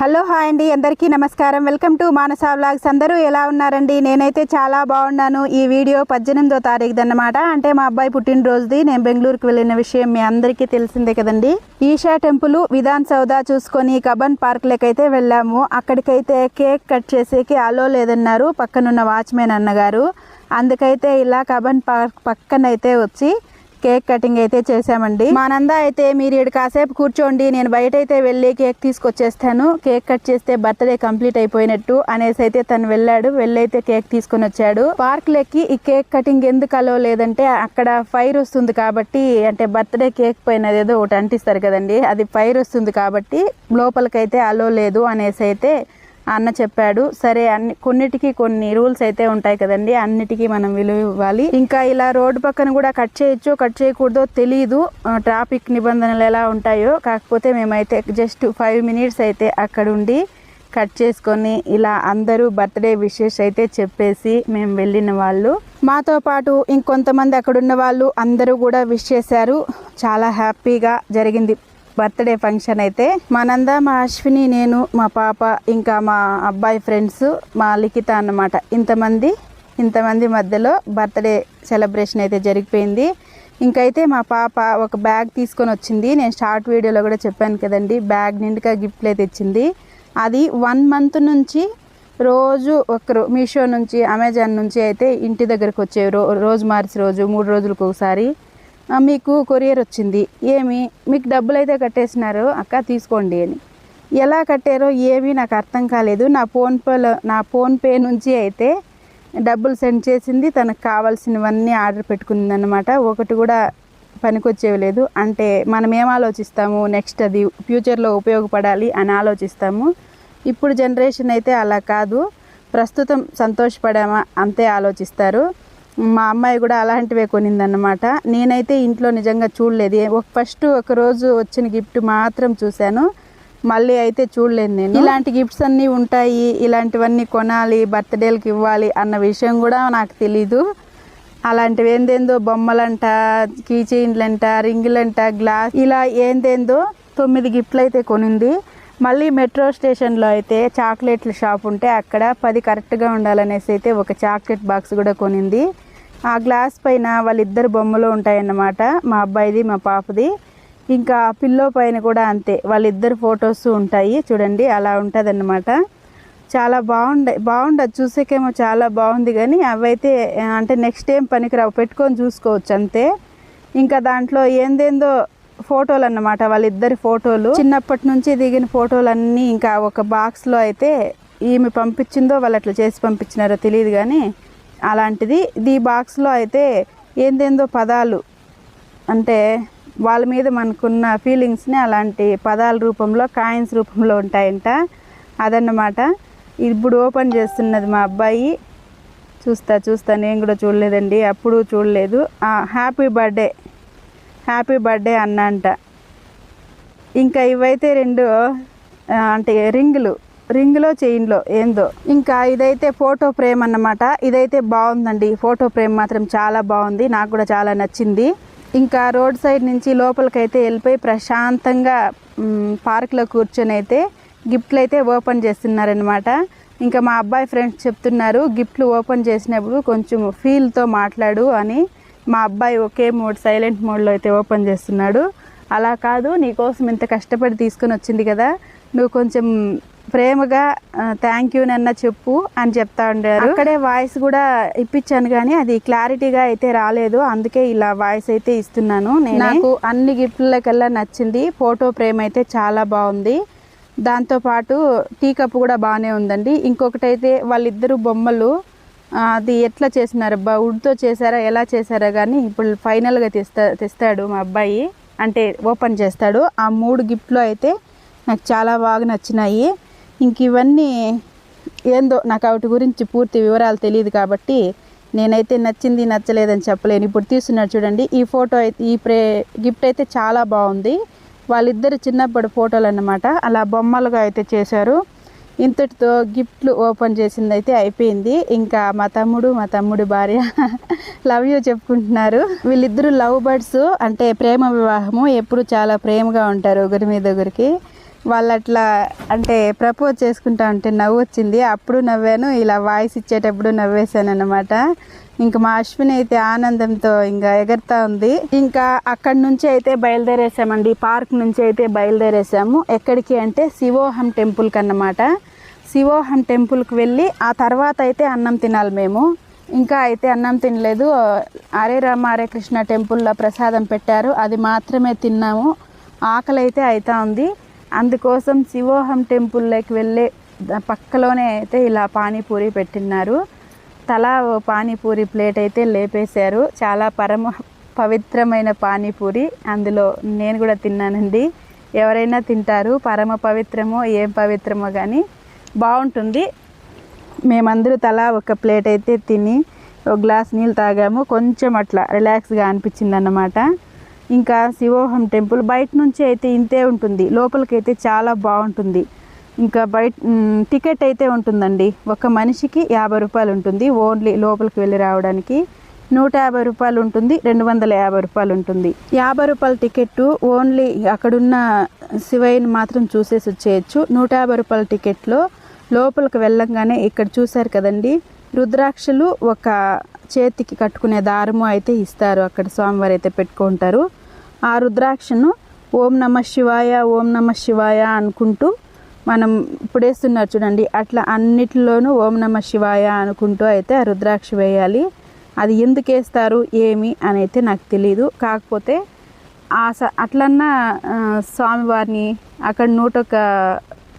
Hello hi అండి అందరికీ నమస్కారం. Welcome to Manasa vlogs. అందరూ ఎలా ఉన్నారండి? నేనైతే చాలా బాగున్నాను. ఈ వీడియో పద్దెనిమిదో తారీఖు అన్నమాట అంటే మా అబ్బాయి పుట్టినరోజుది. నేను బెంగళూరుకు వెళ్ళిన విషయం మీ అందరికీ తెలిసిందే కదండి. ఈషా టెంపుల్ విధాన్ సౌదా చూసుకొని కబన్ పార్క్ అయితే వెళ్ళాము. అక్కడికైతే కేక్ కట్ చేసేకి అలో లేదన్నారు. పక్కనున్న వాచ్మెన్ అన్నగారు. అందుకైతే ఇలా కబన్ పార్క్ పక్కనైతే వచ్చి కేక్ కటింగ్ అయితే చేసామండి మా నంద అయితే మీరు ఇక్కడ కాసేపు కూర్చోండి నేను బయట అయితే వెళ్ళి కేక్ తీసుకొచ్చేస్తాను. కేక్ కట్ చేస్తే బర్త్డే కంప్లీట్ అయిపోయినట్టు అనేసి అయితే తను వెళ్ళాడు. వెళ్ళైతే కేక్ తీసుకొని వచ్చాడు. పార్క్ లెక్కి ఈ కేక్ కటింగ్ ఎందుకు అలో లేదంటే అక్కడ ఫైర్ వస్తుంది కాబట్టి అంటే బర్త్డే కేక్ పైన ఏదో ఒకటి అంటిస్తారు కదండి అది ఫైర్ వస్తుంది కాబట్టి లోపలికైతే అలో లేదు అనేసి అయితే అన్న చెప్పాడు. సరే అన్ని కొన్నిటికి కొన్ని రూల్స్ అయితే ఉంటాయి కదండి అన్నిటికీ మనం విలువ ఇవ్వాలి. ఇంకా ఇలా రోడ్డు పక్కన కూడా కట్ చేయొచ్చో కట్ చేయకూడదో తెలియదు ట్రాఫిక్ నిబంధనలు ఎలా ఉంటాయో కాకపోతే మేమైతే జస్ట్ ఫైవ్ మినిట్స్ అయితే అక్కడ ఉండి కట్ చేసుకొని ఇలా అందరూ బర్త్డే విషెస్ అయితే చెప్పేసి మేము వెళ్ళిన వాళ్ళు. మాతో పాటు ఇంకొంతమంది అక్కడున్న వాళ్ళు అందరూ కూడా విష్ చేశారు. చాలా హ్యాపీగా జరిగింది. బర్త్డే ఫంక్షన్ అయితే మా నంద మా అశ్విని నేను మా పాప ఇంకా మా అబ్బాయి ఫ్రెండ్స్ మా లిఖిత అన్నమాట. ఇంతమంది ఇంతమంది మధ్యలో బర్త్డే సెలబ్రేషన్ అయితే జరిగిపోయింది. ఇంకైతే మా పాప ఒక బ్యాగ్ తీసుకొని వచ్చింది. నేను షార్ట్ వీడియోలో కూడా చెప్పాను కదండి బ్యాగ్ నిండుగా గిఫ్ట్లు అయితే ఇచ్చింది. అది వన్ మంత్ నుంచి రోజు ఒకరు మీషో నుంచి అమెజాన్ నుంచి అయితే ఇంటి దగ్గరకు వచ్చే రో రోజు మార్చి రోజు మూడు రోజులకు ఒకసారి మీకు కొరియర్ వచ్చింది. ఏమి? మీకు డబ్బులు అయితే కట్టేసినారు. అక్క తీసుకోండి అని. ఎలా కట్టారో ఏమీ నాకు అర్థం కాలేదు. నా ఫోన్పేలో నా ఫోన్పే నుంచి అయితే డబ్బులు సెండ్ చేసింది. తనకు కావాల్సినవన్నీ ఆర్డర్ పెట్టుకుంది అనమాట ఒకటి కూడా పనికొచ్చేవి లేదు. అంటే మనం ఏం ఆలోచిస్తాము? నెక్స్ట్ అది ఫ్యూచర్లో ఉపయోగపడాలి అని ఆలోచిస్తాము. ఇప్పుడు జనరేషన్ అయితే అలా కాదు. ప్రస్తుతం సంతోషపడామా? అంతే ఆలోచిస్తారు. మా అమ్మాయి కూడా అలాంటివే కొనిందన్నమాట. నేనైతే ఇంట్లో నిజంగా చూడలేదు. ఒక ఫస్ట్ ఒక రోజు వచ్చిన గిఫ్ట్ మాత్రం చూశాను. మళ్ళీ అయితే చూడలేదు నేను. ఇలాంటి గిఫ్ట్స్ అన్నీ ఉంటాయి. ఇలాంటివన్నీ కొనాలి బర్త్డేలకు ఇవ్వాలి అన్న విషయం కూడా నాకు తెలీదు. అలాంటివి ఏందేందో బొమ్మలంట కీచైన్లంట రింగులంట గ్లాస్ ఇలా ఏందేందో తొమ్మిది గిఫ్ట్లు అయితే కొనింది. మళ్ళీ మెట్రో స్టేషన్లో అయితే చాక్లెట్ల షాప్ ఉంటే అక్కడ పది కరెక్ట్గా ఉండాలనేసి అయితే ఒక చాక్లెట్ బాక్స్ కూడా కొనింది. ఆ గ్లాస్ పైన వాళ్ళిద్దరు బొమ్మలు ఉంటాయన్నమాట మా అబ్బాయిది మా పాపది. ఇంకా పిల్లో పైన కూడా అంతే వాళ్ళిద్దరు ఫొటోస్ ఉంటాయి చూడండి అలా ఉంటుందన్నమాట. చాలా బాగుండే బాగుండదు చూసేకేమో చాలా బాగుంది కానీ అవైతే అంటే నెక్స్ట్ ఏం పనికిరావు పెట్టుకొని చూసుకోవచ్చు అంతే. ఇంకా దాంట్లో ఏందేందో ఫోటోలు అన్నమాట. వాళ్ళిద్దరి ఫోటోలు. చిన్నప్పటి నుంచి దిగిన ఫోటోలన్నీ ఇంకా ఒక బాక్స్లో అయితే ఈమె పంపించిందో వాళ్ళు అట్లా చేసి పంపించినారో తెలియదు కానీ అలాంటిది ఈ బాక్స్లో అయితే ఏందేందో పదాలు. అంటే వాళ్ళ మీద మనకున్న ఫీలింగ్స్ని అలాంటి పదాల రూపంలో కాయిన్స్ రూపంలో ఉంటాయంట. అదన్నమాట. ఇప్పుడు ఓపెన్ చేస్తున్నది మా అబ్బాయి. చూస్తా చూస్తా. నేను కూడా చూడలేదండి. అప్పుడు చూడలేదు. Happy birthday. హ్యాపీ బర్త్డే అన్న అంట ఇంకా ఇవైతే రెండు అంటే రింగులు రింగులో చైన్లో ఏందో. ఇంకా ఇదైతే ఫోటో ఫ్రేమ్ అన్నమాట. ఇదైతే బాగుందండి. ఫోటో ఫ్రేమ్ మాత్రం చాలా బాగుంది. నాకు కూడా చాలా నచ్చింది. ఇంకా రోడ్ సైడ్ నుంచి లోపలికైతే వెళ్ళిపోయి ప్రశాంతంగా పార్క్లో కూర్చొని అయితే గిఫ్ట్లు అయితే ఓపెన్ చేస్తున్నారనమాట ఇంకా మా అబ్బాయి ఫ్రెండ్స్ చెప్తున్నారు గిఫ్ట్లు ఓపెన్ చేసినప్పుడు కొంచెం ఫీల్తో మాట్లాడు అని. మా అబ్బాయి ఒకే మోడ్ సైలెంట్ మోడ్లో అయితే ఓపెన్ చేస్తున్నాడు. అలా కాదు నీకోసం ఇంత కష్టపడి తీసుకుని వచ్చింది కదా నువ్వు కొంచెం ప్రేమగా థ్యాంక్ యూ నన్న చెప్పు అని చెప్తా ఉండారు. అక్కడే వాయిస్ కూడా ఇప్పించాను కానీ అది క్లారిటీగా అయితే రాలేదు. అందుకే ఇలా వాయిస్ అయితే ఇస్తున్నాను నేను. నాకు అన్ని గిఫ్ట్లకల్లా నచ్చింది. ఫోటో ఫ్రేమ్ అయితే చాలా బాగుంది. దాంతోపాటు టీ కప్ కూడా బాగానే ఉందండి. ఇంకొకటి అయితే వాళ్ళిద్దరు బొమ్మలు. అది ఎట్లా చేసినారు? అబ్బా వుడ్తో చేశారా? ఎలా చేశారా? కానీ ఇప్పుడు ఫైనల్గా తెస్తా తెస్తాడు మా అబ్బాయి. అంటే ఓపెన్ చేస్తాడు. ఆ మూడు గిఫ్ట్లు అయితే నాకు చాలా బాగా నచ్చినాయి. ఇంక ఇవన్నీ ఏందో నాకు వాటి గురించి పూర్తి వివరాలు తెలియదు కాబట్టి నేనైతే నచ్చింది నచ్చలేదని చెప్పలేను. ఇప్పుడు తీస్తున్నాడు చూడండి. ఈ ఫోటో అయితే ఈ ప్రే గిఫ్ట్ అయితే చాలా బాగుంది. వాళ్ళిద్దరు చిన్నప్పటి ఫోటోలు అన్నమాట అలా బొమ్మలుగా అయితే చేశారు. ఇంతటితో గిఫ్ట్లు ఓపెన్ చేసింది అయితే అయిపోయింది. ఇంకా మా తమ్ముడు మా తమ్ముడి భార్య లవ్ యూ చెప్పుకుంటున్నారు. వీళ్ళిద్దరూ లవ్ బర్డ్స్ అంటే ప్రేమ వివాహము. ఎప్పుడు చాలా ప్రేమగా ఉంటారు ఒకరి మీద ఒకరికి. వాళ్ళు అట్లా అంటే ప్రపోజ్ చేసుకుంటా ఉంటే నవ్వు వచ్చింది అప్పుడు నవ్వాను ఇలా వాయిస్ ఇచ్చేటప్పుడు నవ్వేశాను అనమాట ఇంకా మా అశ్విని అయితే ఆనందంతో ఇంకా ఎగరుతా ఉంది. ఇంకా అక్కడి నుంచి అయితే బయలుదేరేసామండి. పార్క్ నుంచి అయితే బయలుదేరేసాము. ఎక్కడికి అంటే శివోహం టెంపుల్కి అన్నమాట శివోహం టెంపుల్కి వెళ్ళి ఆ తర్వాత అయితే అన్నం తినాలి మేము. ఇంకా అయితే అన్నం తినలేదు. హరే రామ హరే కృష్ణ టెంపుల్లో ప్రసాదం పెట్టారు. అది మాత్రమే తిన్నాము. ఆకలి అయితే అవుతా ఉంది. అందుకోసం శివోహం టెంపుల్లోకి వెళ్ళే పక్కలోనే అయితే ఇలా పానీపూరి పెట్టిన్నారు. తలా ఓ పానీపూరి ప్లేట్ అయితే లేపేశారు. చాలా పరమ పవిత్రమైన పానీపూరి. అందులో నేను కూడా తిన్నానండి. ఎవరైనా తింటారు పరమ పవిత్రమో ఏం పవిత్రమో కానీ బాగుంటుంది. మేమందరూ తలా ఒక ప్లేట్ అయితే తిని ఒక గ్లాస్ నీళ్ళు తాగాము. కొంచెం అట్లా రిలాక్స్గా అనిపించింది అన్నమాట ఇంకా శివోహం టెంపుల్ బయట నుంచి అయితే ఇంతే ఉంటుంది. లోపలికైతే చాలా బాగుంటుంది. ఇంకా బయట టికెట్ అయితే ఉంటుందండి. ఒక మనిషికి యాభై రూపాయలు ఉంటుంది. ఓన్లీ లోపలికి వెళ్ళి రావడానికి నూట యాభై రూపాయలు ఉంటుంది. రెండు వందల యాభై రూపాయలు ఉంటుంది. యాభై రూపాయల టికెట్ ఓన్లీ అక్కడున్న శివయ్యని మాత్రం చూసేసి వచ్చేయచ్చు. నూట యాభై రూపాయల టికెట్లో లోపలికి వెళ్ళంగానే ఇక్కడ చూశారు కదండి రుద్రాక్షలు ఒక చేతికి కట్టుకునే దారము అయితే ఇస్తారు. అక్కడ స్వామివారు అయితే పెట్టుకుంటారు. ఆ రుద్రాక్షను ఓం నమ శివాయ ఓం నమ శివాయ అనుకుంటూ మనం ఇప్పుడు వేస్తున్నారు చూడండి. అట్లా అన్నిటిలోనూ ఓం నమ శివాయ అనుకుంటూ అయితే ఆ రుద్రాక్ష వేయాలి. అది ఎందుకు వేస్తారు? ఏమి అని అయితే నాకు తెలియదు కాకపోతే ఆ స అట్లన్నా స్వామివారిని అక్కడ నూటొక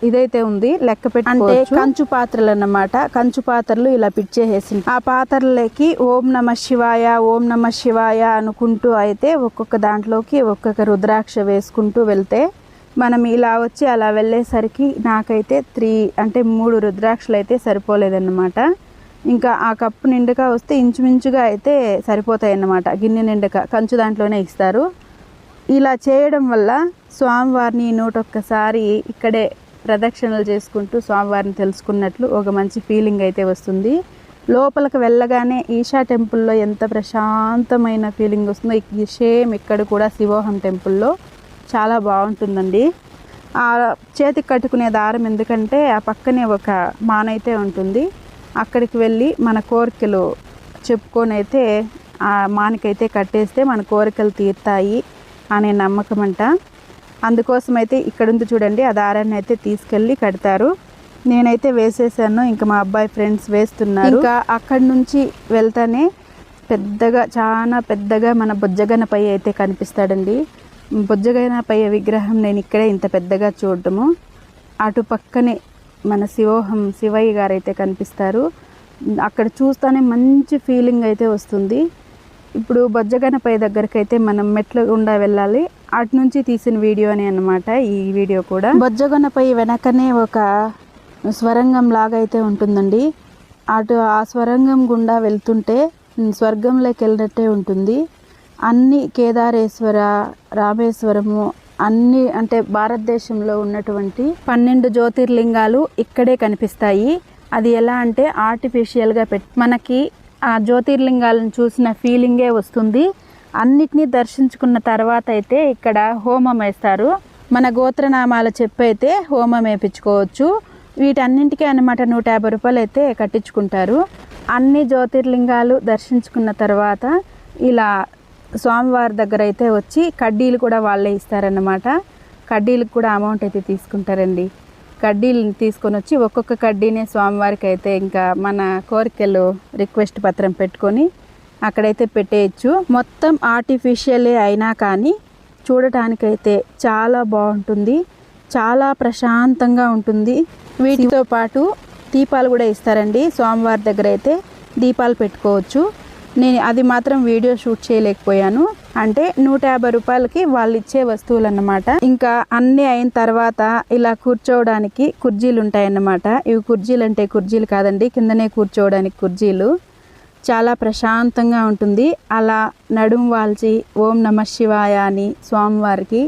ఇదైతే ఉంది లెక్క పెట్టి అంటే కంచు పాత్రలు అన్నమాట. కంచు పాత్రలు ఇలా పిచ్చేసేసి ఆ పాత్రలకి ఓం నమ శివాయ ఓం నమ శివాయ అనుకుంటూ అయితే ఒక్కొక్క దాంట్లోకి ఒక్కొక్క రుద్రాక్ష వేసుకుంటూ వెళ్తే మనం ఇలా వచ్చి అలా వెళ్ళేసరికి నాకైతే త్రీ అంటే మూడు రుద్రాక్షలు అయితే సరిపోలేదన్నమాట. ఇంకా ఆ కప్పు నిండుగా వస్తే ఇంచుమించుగా అయితే సరిపోతాయి అన్నమాట గిన్నె నిండుగా కంచు దాంట్లోనే ఇస్తారు. ఇలా చేయడం వల్ల స్వామివారిని నూటొక్కసారి ఇక్కడే ప్రదక్షిణలు చేసుకుంటూ స్వామివారిని తెలుసుకున్నట్లు ఒక మంచి ఫీలింగ్ అయితే వస్తుంది. లోపలికి వెళ్ళగానే ఈషా టెంపుల్లో ఎంత ప్రశాంతమైన ఫీలింగ్ వస్తుందో ఈ సేమ్ ఇక్కడ కూడా శివోహం టెంపుల్లో. చాలా బాగుంటుందండి. ఆ చేతికి కట్టుకునే దారం ఎందుకంటే ఆ పక్కనే ఒక మానైతే ఉంటుంది. అక్కడికి వెళ్ళి మన కోరికలు చెప్పుకొని అయితే ఆ మానికైతే కట్టేస్తే మన కోరికలు తీరుతాయి అనే నమ్మకం అంట అందుకోసం అయితే ఇక్కడ ఉంది చూడండి ఆ దారాన్ని అయితే తీసుకెళ్ళి కడతారు. నేనైతే వేసేసాను ఇంకా మా అబ్బాయి ఫ్రెండ్స్ వేస్తున్నారు. ఇంకా అక్కడి నుంచి వెళ్తానే పెద్దగా చాలా పెద్దగా మన బొజ్జగనపై అయితే కనిపిస్తాడండి. బొజ్జగనపై విగ్రహం నేను ఇక్కడే ఇంత పెద్దగా చూడటము అటు పక్కనే మన శివోహం శివయ్య గారు అయితే కనిపిస్తారు. అక్కడ చూస్తానే మంచి ఫీలింగ్ అయితే వస్తుంది. ఇప్పుడు బొజ్జగనపై దగ్గరికి అయితే మనం మెట్లు గుండా వెళ్ళాలి. అటు నుంచి తీసిన వీడియోనే అనమాట ఈ వీడియో కూడా. బొజ్జగొనపై వెనకనే ఒక స్వరంగం లాగా అయితే ఉంటుందండి. అటు ఆ స్వరంగం గుండా వెళ్తుంటే స్వర్గంలోకి వెళ్ళినట్టే ఉంటుంది. అన్ని కేదారేశ్వర రామేశ్వరము అన్ని అంటే భారతదేశంలో ఉన్నటువంటి పన్నెండు జ్యోతిర్లింగాలు ఇక్కడే కనిపిస్తాయి. అది ఎలా అంటే ఆర్టిఫిషియల్గా పెట్ మనకి ఆ జ్యోతిర్లింగాలను చూసిన ఫీలింగే వస్తుంది. అన్నిటినీ దర్శించుకున్న తర్వాత అయితే ఇక్కడ హోమం వేస్తారు. మన గోత్రనామాలు చెప్పైతే హోమం వేయించుకోవచ్చు. వీటన్నింటికీ అనమాట నూట యాభై రూపాయలు అయితే కట్టించుకుంటారు. అన్ని జ్యోతిర్లింగాలు దర్శించుకున్న తర్వాత ఇలా స్వామివారి దగ్గర అయితే వచ్చి కడ్డీలు కూడా వాళ్ళే ఇస్తారన్నమాట. కడ్డీలకు కూడా అమౌంట్ అయితే తీసుకుంటారండి. కడ్డీలు తీసుకొని వచ్చి ఒక్కొక్క కడ్డీనే స్వామివారికి అయితే ఇంకా మన కోరికలు రిక్వెస్ట్ పత్రం పెట్టుకొని అక్కడైతే పెట్టేయచ్చు. మొత్తం ఆర్టిఫిషియలే అయినా కానీ చూడటానికైతే చాలా బాగుంటుంది. చాలా ప్రశాంతంగా ఉంటుంది. వీటితో పాటు దీపాలు కూడా ఇస్తారండి. స్వామివారి దగ్గర అయితే దీపాలు పెట్టుకోవచ్చు. నేను అది మాత్రం వీడియో షూట్ చేయలేకపోయాను. అంటే నూట యాభై రూపాయలకి వాళ్ళు ఇచ్చే వస్తువులు అన్నమాట ఇంకా అన్నీ అయిన తర్వాత ఇలా కూర్చోవడానికి కుర్జీలు ఉంటాయన్నమాట. ఇవి కుర్జీలు అంటే కుర్జీలు కాదండి కిందనే కూర్చోవడానికి కుర్జీలు. చాలా ప్రశాంతంగా ఉంటుంది. అలా నడుం వాల్చి ఓం నమ శివాయ అని స్వామివారికి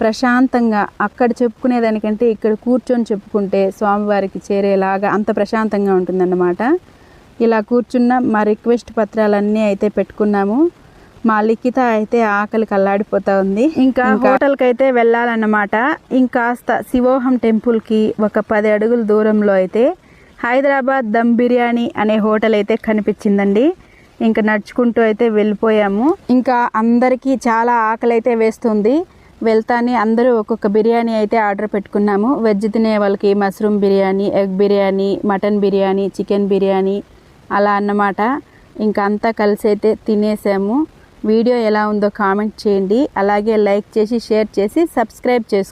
ప్రశాంతంగా అక్కడ చెప్పుకునేదానికంటే ఇక్కడ కూర్చొని చెప్పుకుంటే స్వామివారికి చేరేలాగా అంత ప్రశాంతంగా ఉంటుందన్నమాట. ఇలా కూర్చున్న మా రిక్వెస్ట్ పత్రాలన్నీ అయితే పెట్టుకున్నాము. మా లిఖిత అయితే ఆకలి కల్లాడిపోతా ఉంది. ఇంకా హోటల్కి అయితే వెళ్ళాలన్నమాట. ఇంకాస్త శివోహం టెంపుల్కి ఒక పది అడుగుల దూరంలో అయితే హైదరాబాద్ దమ్ బిర్యానీ అనే హోటల్ అయితే కనిపించిందండి. ఇంకా నడుచుకుంటూ అయితే వెళ్ళిపోయాము. ఇంకా అందరికీ చాలా ఆకలి అయితే వేస్తుంది. వెళ్తానే అందరూ ఒక్కొక్క బిర్యానీ అయితే ఆర్డర్ పెట్టుకున్నాము. వెజ్ తినే వాళ్ళకి mushroom biryani egg biryani mutton biryani chicken biryani అలా అన్నమాట. ఇంకా అంతా కలిసి అయితే తినేసాము. వీడియో ఎలా ఉందో కామెంట్ చేయండి. అలాగే లైక్ చేసి షేర్ చేసి సబ్స్క్రైబ్ చేసుకోండి.